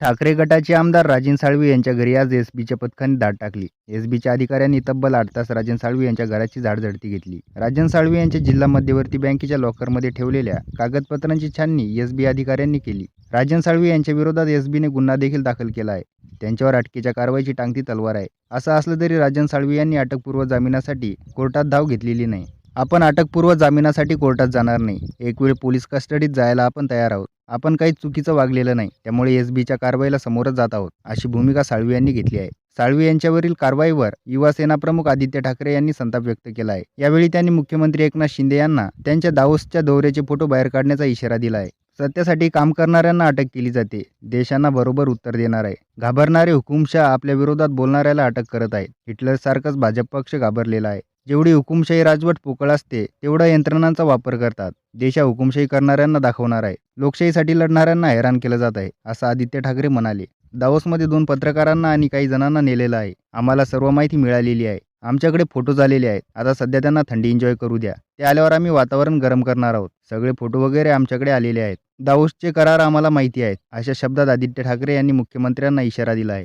ठाकरे गटाचे आमदार राजन साळवी यांच्या घरी आज एसबीच्या पथकाने धाड टाकली. एसबीच्या अधिकाऱ्यांनी तब्बल आठ तास राजन साळवी यांच्या घराची झाडझडती घेतली. राजन साळवी यांच्या जिल्हा मध्यवर्ती बँकेच्या लॉकरमध्ये ठेवलेल्या कागदपत्रांची छाननी एसबी अधिकाऱ्यांनी केली. राजन साळवी यांच्या विरोधात एसबीने गुन्हा देखील दाखल केला आहे. त्यांच्यावर अटकेच्या कारवाईची टांगती तलवार आहे. असं असलं तरी राजन साळवी यांनी अटकपूर्व जामिनासाठी कोर्टात धाव घेतलेली नाही. आपण अटकपूर्व जामिनासाठी कोर्टात जाणार नाही. एक वेळ पोलीस कस्टडीत जायला आपण तयार आहोत. आपण काही चुकीचं वागलेलं नाही त्यामुळे एस बीच्या कारवाईला समोरच जात आहोत अशी भूमिका साळवी यांनी घेतली आहे. साळवी यांच्यावरील कारवाईवर युवासेना प्रमुख आदित्य ठाकरे यांनी संताप व्यक्त केला आहे. यावेळी त्यांनी मुख्यमंत्री एकनाथ शिंदे यांना त्यांच्या दावोसच्या दौऱ्याचे फोटो बाहेर काढण्याचा इशारा दिला आहे. सत्यासाठी काम करणाऱ्यांना अटक केली जाते. देशांना बरोबर उत्तर देणार आहे. घाबरणारे हुकुमशाह आपल्या विरोधात बोलणाऱ्याला अटक करत आहेत. हिटलरसारखंच भाजप पक्ष घाबरलेला आहे. जेवढी हुकुमशाही राजवट पोकळ असते तेवढा यंत्रणांचा वापर करतात. देशा हुकुमशाही करणाऱ्यांना दाखवणार आहे. लोकशाहीसाठी लढणाऱ्यांना हैराण केलं जात आहे असं आदित्य ठाकरे म्हणाले. दावोसमध्ये दोन पत्रकारांना आणि काही जणांना नेलेलं आहे. आम्हाला सर्व माहिती मिळालेली आहे. आमच्याकडे फोटो झालेले आहेत. आता सध्या त्यांना थंडी एन्जॉय करू द्या. ते आल्यावर आम्ही वातावरण गरम करणार आहोत. सगळे फोटो वगैरे आमच्याकडे आलेले आहेत. दाऊसचे करार आम्हाला माहिती आहेत अशा शब्दात आदित्य ठाकरे यांनी मुख्यमंत्र्यांना इशारा दिला आहे.